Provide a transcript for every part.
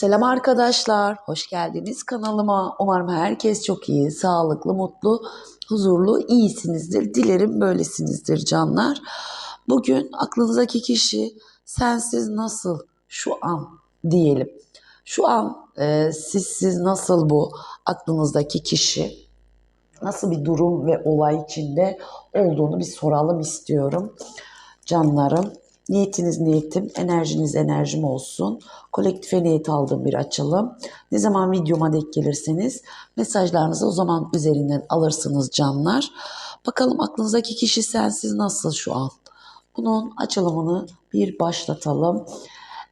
Selam arkadaşlar, hoş geldiniz kanalıma. Umarım herkes çok iyi, sağlıklı, mutlu, huzurlu, iyisinizdir. Dilerim böylesinizdir canlar. Bugün aklınızdaki kişi sensiz nasıl şu an diyelim. Şu an e, sizsiz nasıl bu aklınızdaki kişi? Nasıl bir durum ve olay içinde olduğunu bir soralım istiyorum. Canlarım, niyetiniz niyetim, enerjiniz enerjim olsun. Kolektife niyet aldığım bir açılım. Ne zaman videoma denk gelirseniz mesajlarınızı o zaman üzerinden alırsınız canlar. Bakalım aklınızdaki kişi sensiz nasıl şu an? Bunun açılımını bir başlatalım.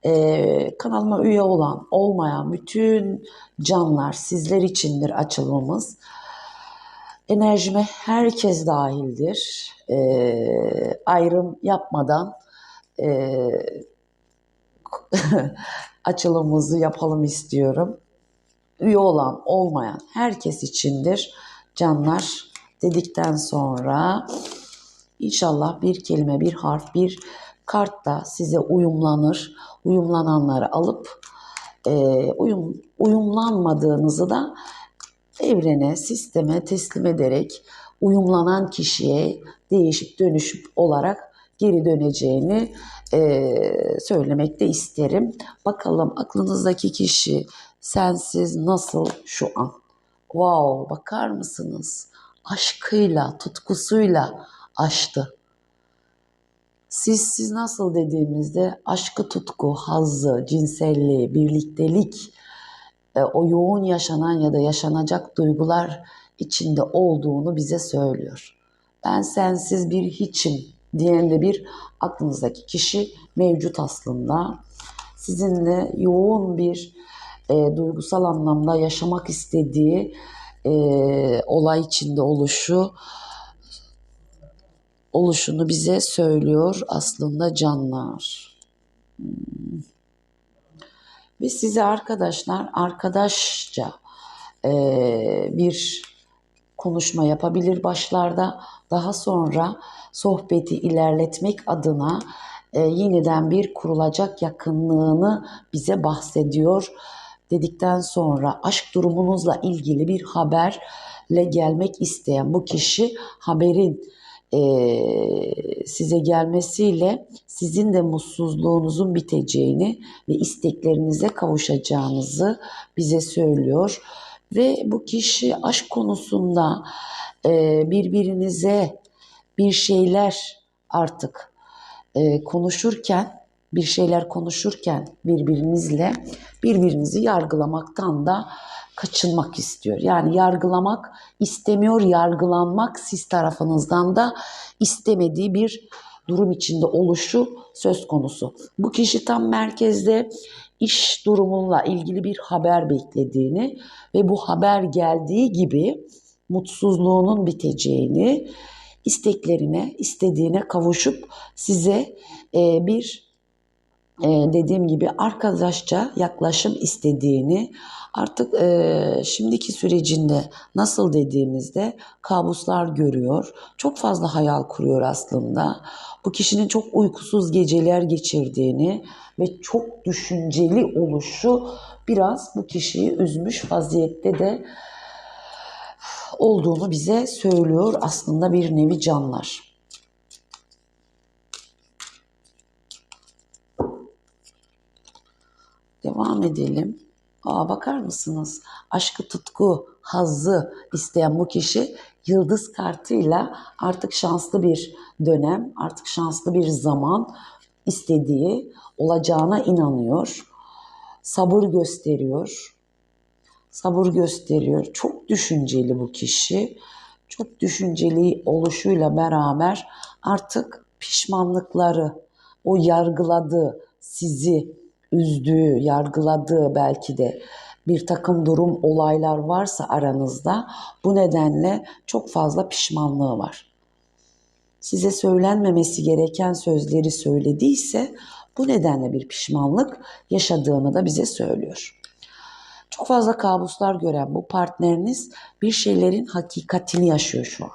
Ee, kanalıma üye olan, olmayan bütün canlar sizler içindir açılımımız. Enerjime herkes dahildir. Ee, ayrım yapmadan e, açılımımızı yapalım istiyorum. Üye olan, olmayan herkes içindir. Canlar dedikten sonra inşallah bir kelime, bir harf, bir kart da size uyumlanır. Uyumlananları alıp e, uyum, uyumlanmadığınızı da evrene, sisteme teslim ederek uyumlanan kişiye değişip dönüşüp olarak geri döneceğini e, söylemek de isterim. Bakalım aklınızdaki kişi sensiz nasıl şu an? Wow, bakar mısınız? Aşkıyla, tutkusuyla aştı. Siz siz nasıl dediğimizde aşkı, tutku, hazzı, cinselliği, birliktelik, e, o yoğun yaşanan ya da yaşanacak duygular içinde olduğunu bize söylüyor. Ben sensiz bir hiçim diyen de bir aklınızdaki kişi mevcut aslında. Sizinle yoğun bir e, duygusal anlamda yaşamak istediği e, olay içinde oluşu oluşunu bize söylüyor aslında canlar. Ve size arkadaşlar arkadaşça e, bir konuşma yapabilir başlarda. Daha sonra sohbeti ilerletmek adına e, yeniden bir kurulacak yakınlığını bize bahsediyor. Dedikten sonra aşk durumunuzla ilgili bir haberle gelmek isteyen bu kişi haberin e, size gelmesiyle sizin de mutsuzluğunuzun biteceğini ve isteklerinize kavuşacağınızı bize söylüyor. Ve bu kişi aşk konusunda e, birbirinize bir şeyler artık e, konuşurken, bir şeyler konuşurken birbirinizle birbirinizi yargılamaktan da kaçınmak istiyor. Yani yargılamak istemiyor, yargılanmak siz tarafınızdan da istemediği bir durum içinde oluşu söz konusu. Bu kişi tam merkezde iş durumunla ilgili bir haber beklediğini ve bu haber geldiği gibi mutsuzluğunun biteceğini, isteklerine, istediğine kavuşup size e, bir e, dediğim gibi arkadaşça yaklaşım istediğini artık e, şimdiki sürecinde nasıl dediğimizde kabuslar görüyor. Çok fazla hayal kuruyor aslında. Bu kişinin çok uykusuz geceler geçirdiğini ve çok düşünceli oluşu biraz bu kişiyi üzmüş vaziyette de olduğunu bize söylüyor aslında bir nevi canlar. Devam edelim. Aa, bakar mısınız? Aşkı, tutku, hazzı isteyen bu kişi yıldız kartıyla artık şanslı bir dönem, artık şanslı bir zaman istediği olacağına inanıyor. Sabır gösteriyor. Sabır gösteriyor. Çok düşünceli bu kişi. Çok düşünceli oluşuyla beraber artık pişmanlıkları, o yargıladığı, sizi üzdüğü, yargıladığı belki de bir takım durum, olaylar varsa aranızda bu nedenle çok fazla pişmanlığı var. Size söylenmemesi gereken sözleri söylediyse bu nedenle bir pişmanlık yaşadığını da bize söylüyor. Çok fazla kabuslar gören bu partneriniz bir şeylerin hakikatini yaşıyor şu an.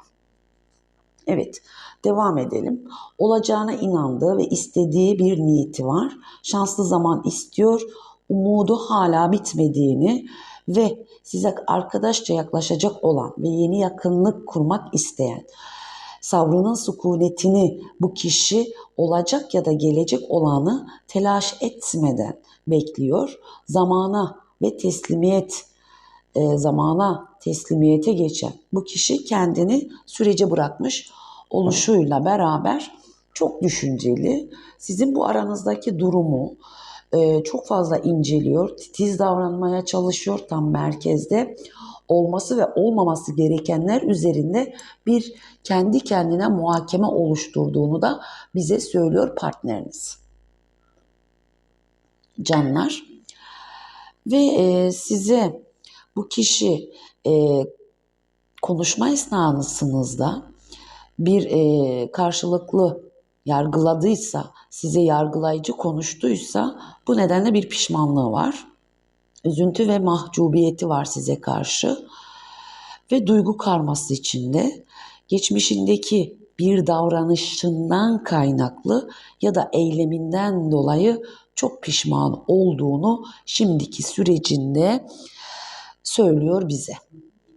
Evet, devam edelim. Olacağına inandığı ve istediği bir niyeti var. Şanslı zaman istiyor. umudu hala bitmediğini ve size arkadaşça yaklaşacak olan ve yeni yakınlık kurmak isteyen sabrının sükunetini bu kişi olacak ya da gelecek olanı telaş etmeden bekliyor. Zamana ve teslimiyet e, zamana teslimiyete geçen bu kişi kendini sürece bırakmış oluşuyla beraber çok düşünceli. Sizin bu aranızdaki durumu e, çok fazla inceliyor, titiz davranmaya çalışıyor tam merkezde olması ve olmaması gerekenler üzerinde bir kendi kendine muhakeme oluşturduğunu da bize söylüyor partneriniz. Canlar ve e, size bu kişi e, konuşma esnasınızda bir e, karşılıklı yargıladıysa, size yargılayıcı konuştuysa bu nedenle bir pişmanlığı var. Üzüntü ve mahcubiyeti var size karşı ve duygu karması içinde geçmişindeki bir davranışından kaynaklı ya da eyleminden dolayı çok pişman olduğunu şimdiki sürecinde söylüyor bize.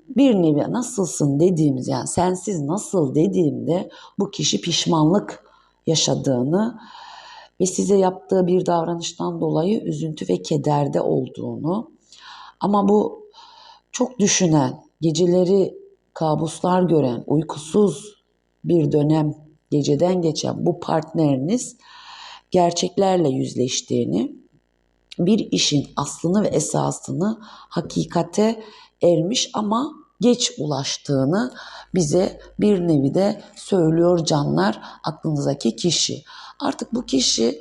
Bir nevi nasılsın dediğimiz yani sensiz nasıl dediğimde bu kişi pişmanlık yaşadığını ve size yaptığı bir davranıştan dolayı üzüntü ve kederde olduğunu ama bu çok düşünen, geceleri kabuslar gören, uykusuz bir dönem geceden geçen bu partneriniz gerçeklerle yüzleştiğini, bir işin aslını ve esasını hakikate ermiş ama geç ulaştığını bize bir nevi de söylüyor canlar aklınızdaki kişi. Artık bu kişi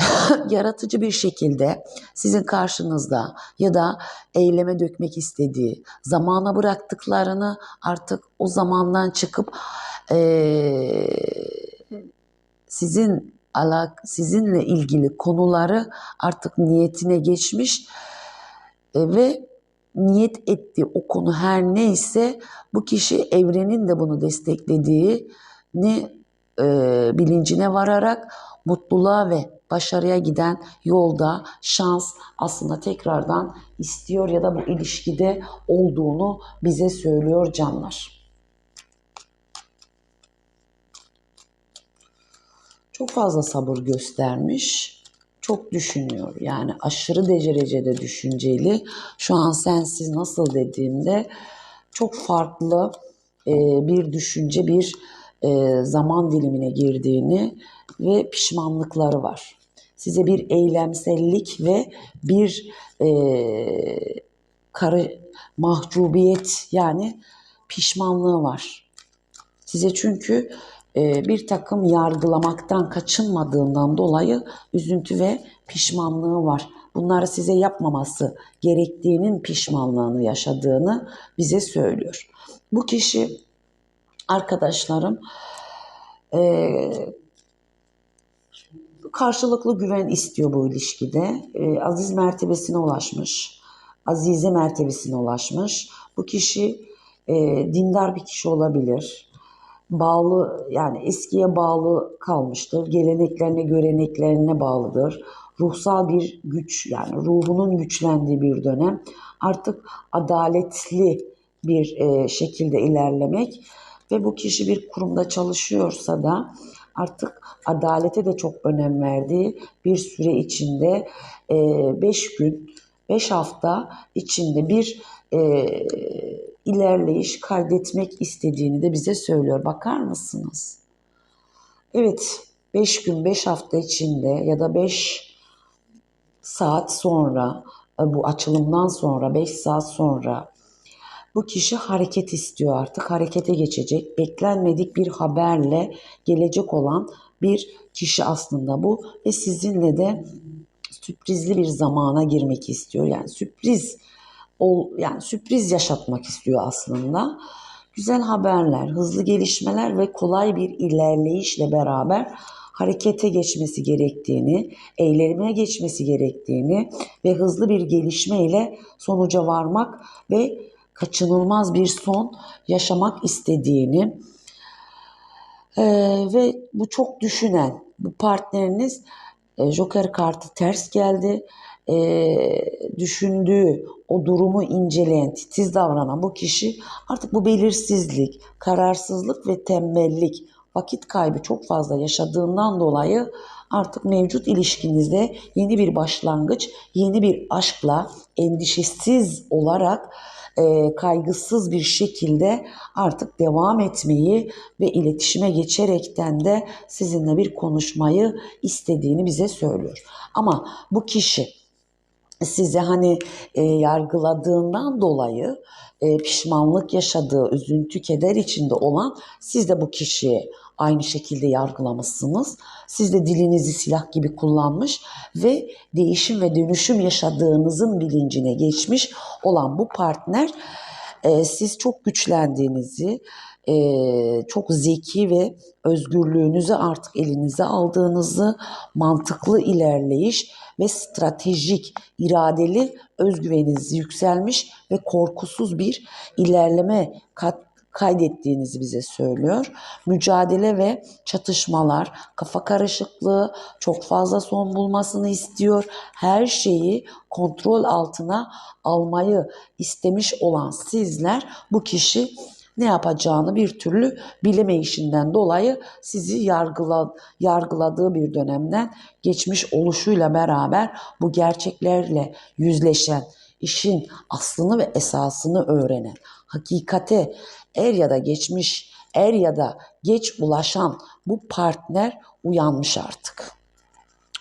yaratıcı bir şekilde sizin karşınızda ya da eyleme dökmek istediği, zamana bıraktıklarını artık o zamandan çıkıp ee, sizin alak sizinle ilgili konuları artık niyetine geçmiş e, ve niyet ettiği o konu her neyse bu kişi evrenin de bunu desteklediğini e, bilincine vararak mutluluğa ve başarıya giden yolda şans aslında tekrardan istiyor ya da bu ilişkide olduğunu bize söylüyor canlar. Çok fazla sabır göstermiş. Çok düşünüyor. Yani aşırı derecede düşünceli. Şu an sensiz nasıl dediğimde çok farklı e, bir düşünce, bir e, zaman dilimine girdiğini ve pişmanlıkları var. Size bir eylemsellik ve bir e, karı mahcubiyet yani pişmanlığı var. Size çünkü e, bir takım yargılamaktan kaçınmadığından dolayı üzüntü ve pişmanlığı var. Bunları size yapmaması gerektiğinin pişmanlığını yaşadığını bize söylüyor. Bu kişi arkadaşlarım e, karşılıklı güven istiyor bu ilişkide. E, aziz mertebesine ulaşmış. Azize mertebesine ulaşmış. Bu kişi e, dindar bir kişi olabilir. Bağlı yani eskiye bağlı kalmıştır. Geleneklerine, göreneklerine bağlıdır. Ruhsal bir güç yani ruhunun güçlendiği bir dönem. Artık adaletli bir e, şekilde ilerlemek ve bu kişi bir kurumda çalışıyorsa da artık adalete de çok önem verdiği bir süre içinde 5 e, gün, 5 hafta içinde bir e, ilerleyiş kaydetmek istediğini de bize söylüyor. Bakar mısınız? Evet, 5 gün, 5 hafta içinde ya da 5 saat sonra e, bu açılımdan sonra 5 saat sonra bu kişi hareket istiyor artık. Harekete geçecek. Beklenmedik bir haberle gelecek olan bir kişi aslında bu. Ve sizinle de sürprizli bir zamana girmek istiyor. Yani sürpriz ol, yani sürpriz yaşatmak istiyor aslında. Güzel haberler, hızlı gelişmeler ve kolay bir ilerleyişle beraber harekete geçmesi gerektiğini, eyleme geçmesi gerektiğini ve hızlı bir gelişme ile sonuca varmak ve kaçınılmaz bir son yaşamak istediğini e, ve bu çok düşünen bu partneriniz e, Joker kartı ters geldi. e, düşündüğü, o durumu inceleyen, titiz davranan bu kişi artık bu belirsizlik, kararsızlık ve tembellik, vakit kaybı çok fazla yaşadığından dolayı artık mevcut ilişkinizde yeni bir başlangıç, yeni bir aşkla endişesiz olarak e, kaygısız bir şekilde artık devam etmeyi ve iletişime geçerekten de sizinle bir konuşmayı istediğini bize söylüyor. Ama bu kişi size hani e, yargıladığından dolayı e, pişmanlık yaşadığı, üzüntü, keder içinde olan siz de bu kişiye aynı şekilde yargılamışsınız. Siz de dilinizi silah gibi kullanmış ve değişim ve dönüşüm yaşadığınızın bilincine geçmiş olan bu partner e, siz çok güçlendiğinizi, e, çok zeki ve özgürlüğünüzü artık elinize aldığınızı, mantıklı ilerleyiş ve stratejik, iradeli özgüveniniz yükselmiş ve korkusuz bir ilerleme kat, kaydettiğinizi bize söylüyor. Mücadele ve çatışmalar, kafa karışıklığı, çok fazla son bulmasını istiyor. Her şeyi kontrol altına almayı istemiş olan sizler bu kişi ne yapacağını bir türlü bilemeyişinden dolayı sizi yargıla, yargıladığı bir dönemden geçmiş oluşuyla beraber bu gerçeklerle yüzleşen, işin aslını ve esasını öğrenen, hakikate er ya da geçmiş, er ya da geç ulaşan bu partner uyanmış artık.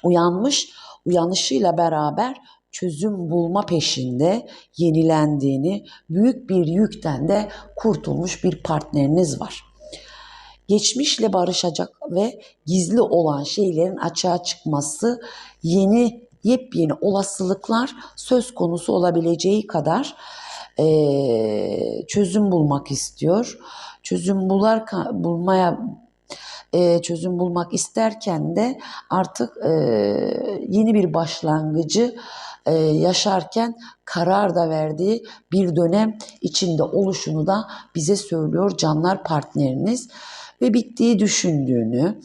Uyanmış, uyanışıyla beraber çözüm bulma peşinde yenilendiğini, büyük bir yükten de kurtulmuş bir partneriniz var. Geçmişle barışacak ve gizli olan şeylerin açığa çıkması, yeni yepyeni olasılıklar söz konusu olabileceği kadar e, çözüm bulmak istiyor. Çözüm bular bulmaya e, çözüm bulmak isterken de artık e, yeni bir başlangıcı e, yaşarken karar da verdiği bir dönem içinde oluşunu da bize söylüyor canlar partneriniz ve bittiği düşündüğünü,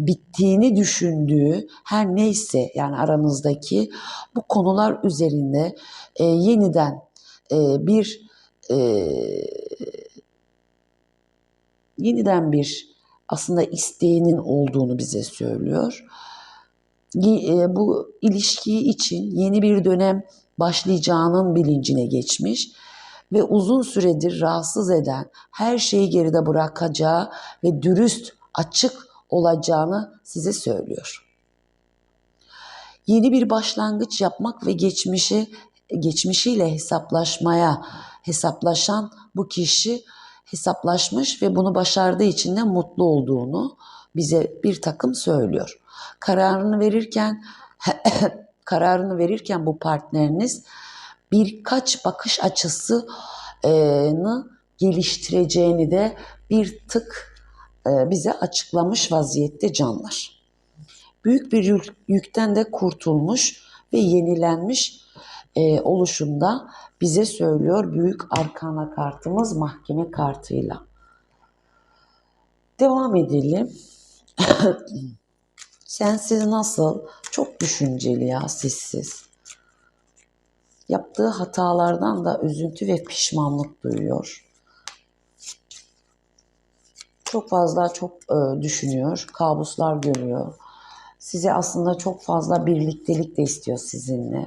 bittiğini düşündüğü her neyse yani aranızdaki bu konular üzerinde e, yeniden e, bir e, yeniden bir aslında isteğinin olduğunu bize söylüyor. E, bu ilişkiyi için yeni bir dönem başlayacağının bilincine geçmiş ve uzun süredir rahatsız eden her şeyi geride bırakacağı ve dürüst, açık olacağını size söylüyor. Yeni bir başlangıç yapmak ve geçmişi geçmişiyle hesaplaşmaya hesaplaşan bu kişi hesaplaşmış ve bunu başardığı için de mutlu olduğunu bize bir takım söylüyor. Kararını verirken kararını verirken bu partneriniz birkaç bakış açısını geliştireceğini de bir tık bize açıklamış vaziyette canlar. Büyük bir yükten de kurtulmuş ve yenilenmiş oluşunda bize söylüyor büyük arkana kartımız mahkeme kartıyla. Devam edelim. Sensiz nasıl? Çok düşünceli ya sessiz. Yaptığı hatalardan da üzüntü ve pişmanlık duyuyor. Çok fazla çok e, düşünüyor, kabuslar görüyor. Size aslında çok fazla birliktelik de istiyor sizinle.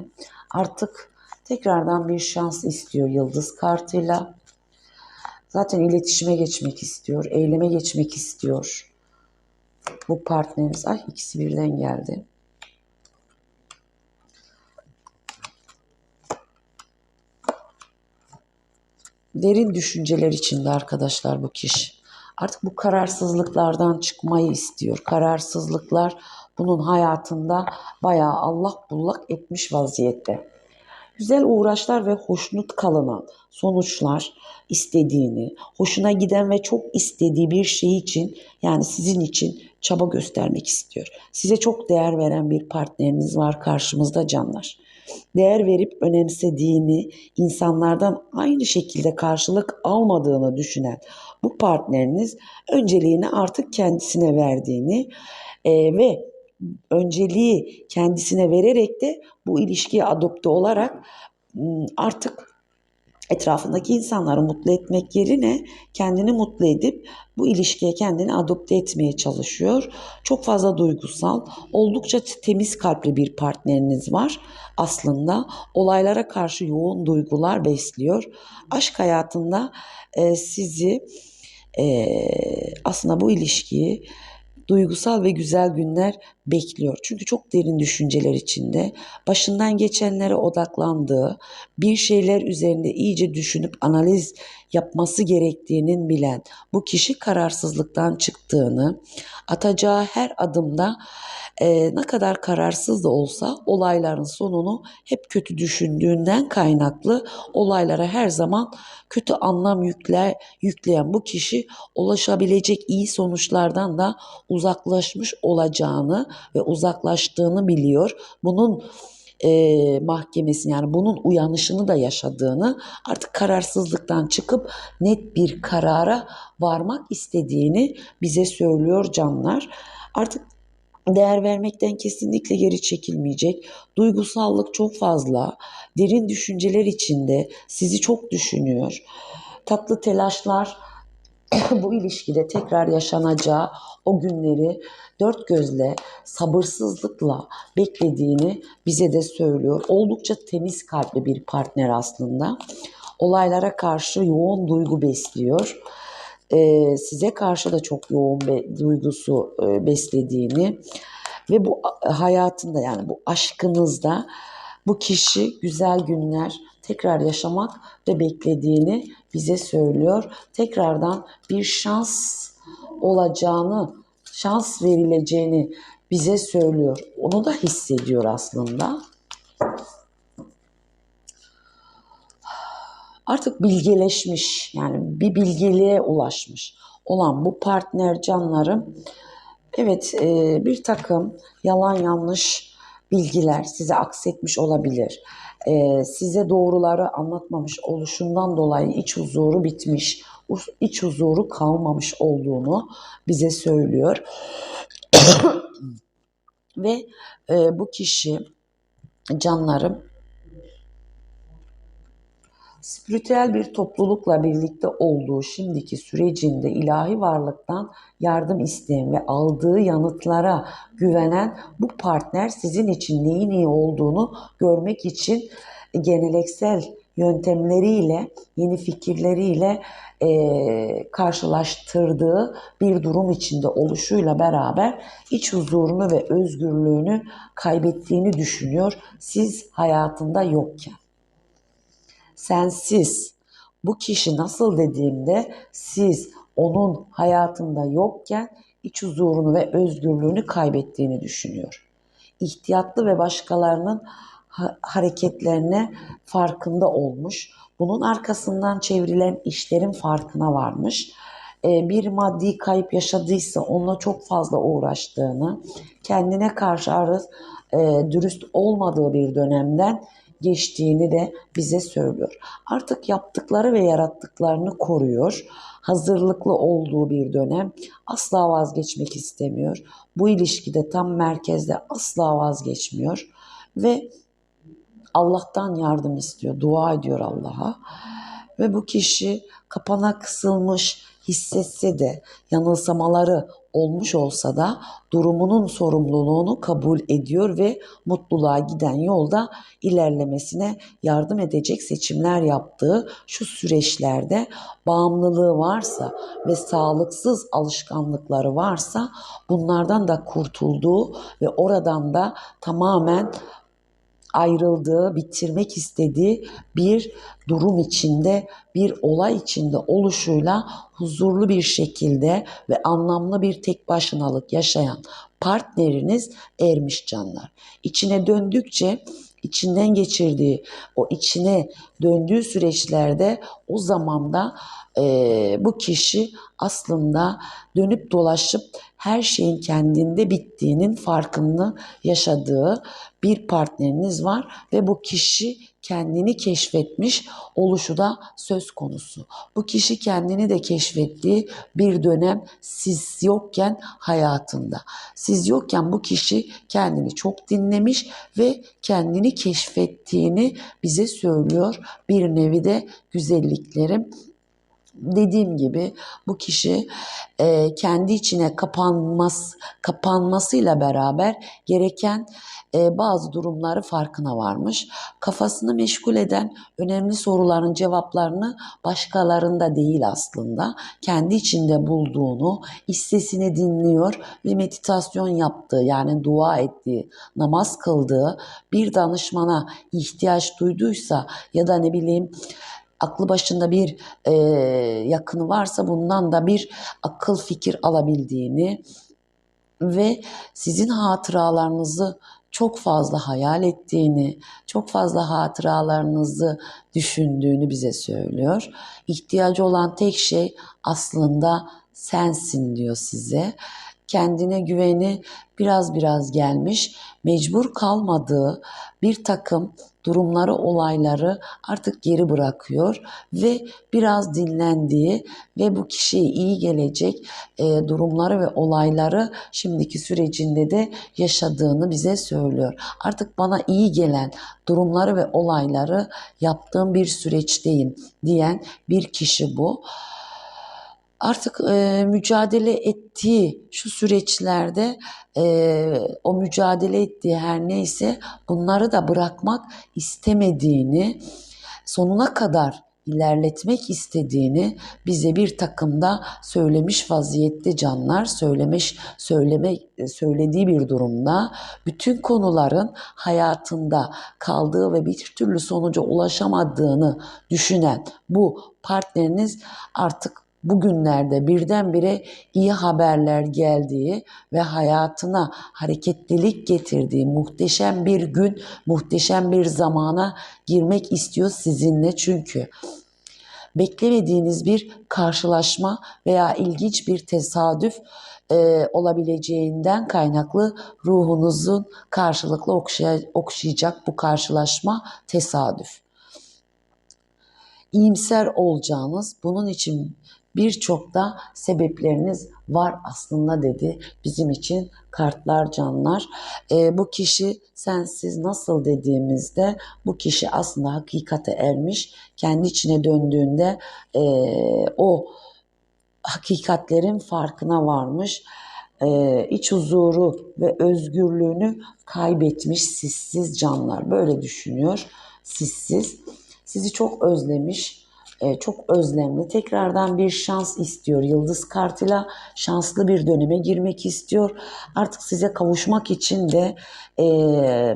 Artık tekrardan bir şans istiyor yıldız kartıyla. Zaten iletişime geçmek istiyor, eyleme geçmek istiyor. Bu partneriniz, ay ikisi birden geldi. Derin düşünceler içinde arkadaşlar bu kişi. Artık bu kararsızlıklardan çıkmayı istiyor. Kararsızlıklar bunun hayatında bayağı Allah bullak etmiş vaziyette. Güzel uğraşlar ve hoşnut kalınan sonuçlar istediğini, hoşuna giden ve çok istediği bir şey için yani sizin için çaba göstermek istiyor. Size çok değer veren bir partneriniz var karşımızda canlar. Değer verip önemsediğini, insanlardan aynı şekilde karşılık almadığını düşünen bu partneriniz önceliğini artık kendisine verdiğini e, ve önceliği kendisine vererek de bu ilişkiye adopte olarak ım, artık etrafındaki insanları mutlu etmek yerine kendini mutlu edip bu ilişkiye kendini adopte etmeye çalışıyor. Çok fazla duygusal, oldukça temiz kalpli bir partneriniz var aslında. Olaylara karşı yoğun duygular besliyor. Aşk hayatında e, sizi e, aslında bu ilişkiyi duygusal ve güzel günler bekliyor. Çünkü çok derin düşünceler içinde, başından geçenlere odaklandığı, bir şeyler üzerinde iyice düşünüp analiz yapması gerektiğinin bilen, bu kişi kararsızlıktan çıktığını, atacağı her adımda e, ne kadar kararsız da olsa olayların sonunu hep kötü düşündüğünden kaynaklı olaylara her zaman kötü anlam yükler, yükleyen bu kişi ulaşabilecek iyi sonuçlardan da uzaklaşmış olacağını ve uzaklaştığını biliyor. Bunun e, mahkemesini yani bunun uyanışını da yaşadığını artık kararsızlıktan çıkıp net bir karara varmak istediğini bize söylüyor canlar. Artık değer vermekten kesinlikle geri çekilmeyecek. Duygusallık çok fazla. Derin düşünceler içinde sizi çok düşünüyor. Tatlı telaşlar bu ilişkide tekrar yaşanacağı o günleri dört gözle, sabırsızlıkla beklediğini bize de söylüyor. Oldukça temiz kalpli bir partner aslında. Olaylara karşı yoğun duygu besliyor. Ee, size karşı da çok yoğun bir duygusu e, beslediğini ve bu hayatında yani bu aşkınızda bu kişi güzel günler tekrar yaşamak ve beklediğini bize söylüyor. Tekrardan bir şans olacağını, şans verileceğini bize söylüyor. Onu da hissediyor aslında. Artık bilgeleşmiş yani bir bilgeliğe ulaşmış olan bu partner canlarım evet e, bir takım yalan yanlış bilgiler size aksetmiş olabilir. E, size doğruları anlatmamış oluşundan dolayı iç huzuru bitmiş, iç huzuru kalmamış olduğunu bize söylüyor. Ve e, bu kişi canlarım spiritüel bir toplulukla birlikte olduğu şimdiki sürecinde ilahi varlıktan yardım isteyen ve aldığı yanıtlara güvenen bu partner sizin için neyin iyi olduğunu görmek için geneleksel yöntemleriyle, yeni fikirleriyle e, karşılaştırdığı bir durum içinde oluşuyla beraber iç huzurunu ve özgürlüğünü kaybettiğini düşünüyor. Siz hayatında yokken sensiz. Bu kişi nasıl dediğimde siz onun hayatında yokken iç huzurunu ve özgürlüğünü kaybettiğini düşünüyor. İhtiyatlı ve başkalarının hareketlerine farkında olmuş. Bunun arkasından çevrilen işlerin farkına varmış. Ee, bir maddi kayıp yaşadıysa onunla çok fazla uğraştığını, kendine karşı arız e, dürüst olmadığı bir dönemden geçtiğini de bize söylüyor. Artık yaptıkları ve yarattıklarını koruyor. Hazırlıklı olduğu bir dönem asla vazgeçmek istemiyor. Bu ilişkide tam merkezde asla vazgeçmiyor ve Allah'tan yardım istiyor, dua ediyor Allah'a. Ve bu kişi kapana kısılmış hissetse de yanılsamaları olmuş olsa da durumunun sorumluluğunu kabul ediyor ve mutluluğa giden yolda ilerlemesine yardım edecek seçimler yaptığı şu süreçlerde bağımlılığı varsa ve sağlıksız alışkanlıkları varsa bunlardan da kurtulduğu ve oradan da tamamen ayrıldığı, bitirmek istediği bir durum içinde, bir olay içinde oluşuyla huzurlu bir şekilde ve anlamlı bir tek başınalık yaşayan partneriniz ermiş canlar. İçine döndükçe içinden geçirdiği, o içine döndüğü süreçlerde o zamanda e, bu kişi aslında dönüp dolaşıp her şeyin kendinde bittiğinin farkını yaşadığı bir partneriniz var ve bu kişi kendini keşfetmiş oluşu da söz konusu. Bu kişi kendini de keşfettiği bir dönem siz yokken hayatında. Siz yokken bu kişi kendini çok dinlemiş ve kendini keşfettiğini bize söylüyor. Bir nevi de güzelliklerim dediğim gibi bu kişi e, kendi içine kapanmaz kapanmasıyla beraber gereken e, bazı durumları farkına varmış. Kafasını meşgul eden önemli soruların cevaplarını başkalarında değil aslında. Kendi içinde bulduğunu, hissesini dinliyor ve meditasyon yaptığı yani dua ettiği, namaz kıldığı bir danışmana ihtiyaç duyduysa ya da ne bileyim aklı başında bir e, yakını varsa bundan da bir akıl fikir alabildiğini ve sizin hatıralarınızı çok fazla hayal ettiğini, çok fazla hatıralarınızı düşündüğünü bize söylüyor. İhtiyacı olan tek şey aslında sensin diyor size. Kendine güveni biraz biraz gelmiş, mecbur kalmadığı bir takım durumları, olayları artık geri bırakıyor ve biraz dinlendiği ve bu kişiye iyi gelecek e, durumları ve olayları şimdiki sürecinde de yaşadığını bize söylüyor. Artık bana iyi gelen durumları ve olayları yaptığım bir süreçteyim diyen bir kişi bu artık e, mücadele ettiği şu süreçlerde e, o mücadele ettiği her neyse bunları da bırakmak istemediğini sonuna kadar ilerletmek istediğini bize bir takımda söylemiş vaziyette canlar söylemiş söyleme söylediği bir durumda bütün konuların hayatında kaldığı ve bir türlü sonuca ulaşamadığını düşünen bu partneriniz artık bugünlerde birdenbire iyi haberler geldiği ve hayatına hareketlilik getirdiği muhteşem bir gün, muhteşem bir zamana girmek istiyor sizinle çünkü beklemediğiniz bir karşılaşma veya ilginç bir tesadüf e, olabileceğinden kaynaklı ruhunuzun karşılıklı okşay, okşayacak bu karşılaşma tesadüf. İyimser olacağınız, bunun için birçok da sebepleriniz var aslında dedi bizim için kartlar canlar. E, bu kişi sensiz nasıl dediğimizde bu kişi aslında hakikate ermiş. Kendi içine döndüğünde e, o hakikatlerin farkına varmış. E, iç huzuru ve özgürlüğünü kaybetmiş sissiz canlar. Böyle düşünüyor sissiz. Sizi çok özlemiş e, çok özlemli. Tekrardan bir şans istiyor. Yıldız kartıyla şanslı bir döneme girmek istiyor. Artık size kavuşmak için de e,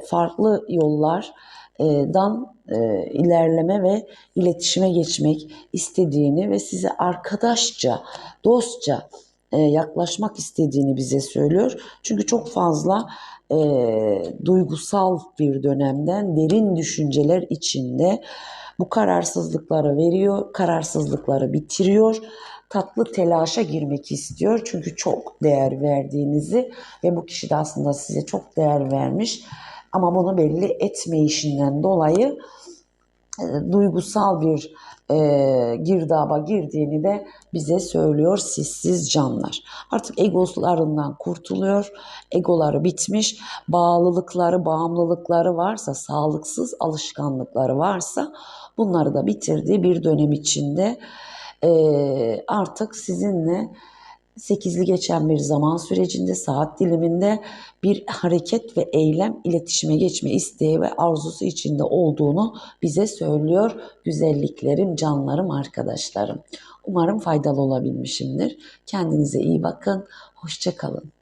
farklı yollardan e, ilerleme ve iletişime geçmek istediğini ve size arkadaşça, dostça e, yaklaşmak istediğini bize söylüyor. Çünkü çok fazla e, duygusal bir dönemden derin düşünceler içinde bu kararsızlıkları veriyor, kararsızlıkları bitiriyor. Tatlı telaşa girmek istiyor. Çünkü çok değer verdiğinizi ve bu kişi de aslında size çok değer vermiş. Ama bunu belli etmeyişinden dolayı e, duygusal bir e, girdaba girdiğini de bize söylüyor sissiz canlar. Artık egoslarından kurtuluyor. Egoları bitmiş. Bağlılıkları, bağımlılıkları varsa, sağlıksız alışkanlıkları varsa bunları da bitirdiği bir dönem içinde e, artık sizinle sekizli geçen bir zaman sürecinde, saat diliminde bir hareket ve eylem iletişime geçme isteği ve arzusu içinde olduğunu bize söylüyor güzelliklerim, canlarım, arkadaşlarım. Umarım faydalı olabilmişimdir. Kendinize iyi bakın. Hoşçakalın.